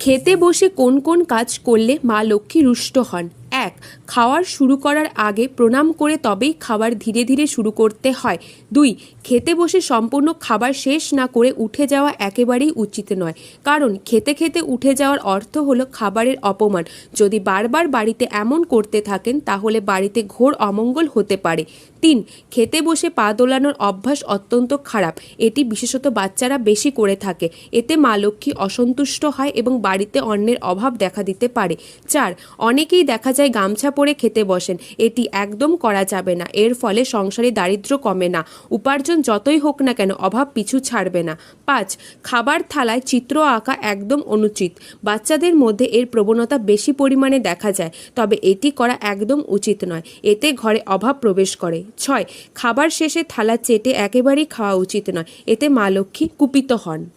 খেতে বসে কোন কোন কাজ করলে মা লক্ষ্মী রুষ্ট হন? এক, খাওয়ার শুরু করার আগে প্রণাম করে তবেই খাবার ধীরে ধীরে শুরু করতে হয়। দুই, খেতে বসে সম্পূর্ণ খাবার শেষ না করে উঠে যাওয়া একেবারেই উচিত নয়। কারণ, খেতে খেতে উঠে যাওয়ার অর্থ হলো খাবারের অপমান। যদি বারবার বাড়িতে এমন করতে থাকেন, তাহলে বাড়িতে ঘোর অমঙ্গল হতে পারে। তিন, খেতে বসে পা দোলানোর অভ্যাস অত্যন্ত খারাপ। এটি বিশেষত বাচ্চারা বেশি করে থাকে। এতে মা লক্ষ্মী অসন্তুষ্ট হয় এবং বাড়িতে অন্যের অভাব দেখা দিতে পারে। চার, অনেকেই দেখা যায় গামছা পরে খেতে বসেন। এটি একদম করা যাবে না। এর ফলে সংসারে দারিদ্র্য কমে না। উপার্জন যতই হোক না কেন, অভাব পিছু ছাড়বে না। পাঁচ, খাবার থালায় চিত্র আঁকা একদম অনুচিত। বাচ্চাদের মধ্যে এর প্রবণতা বেশি পরিমাণে দেখা যায়, তবে এটি করা একদম উচিত নয়। এতে ঘরে অভাব প্রবেশ করে। ছয়, খাবার শেষে থালা চেটে একেবারেই খাওয়া উচিত নয়। এতে মা লক্ষ্মী কুপিত হন।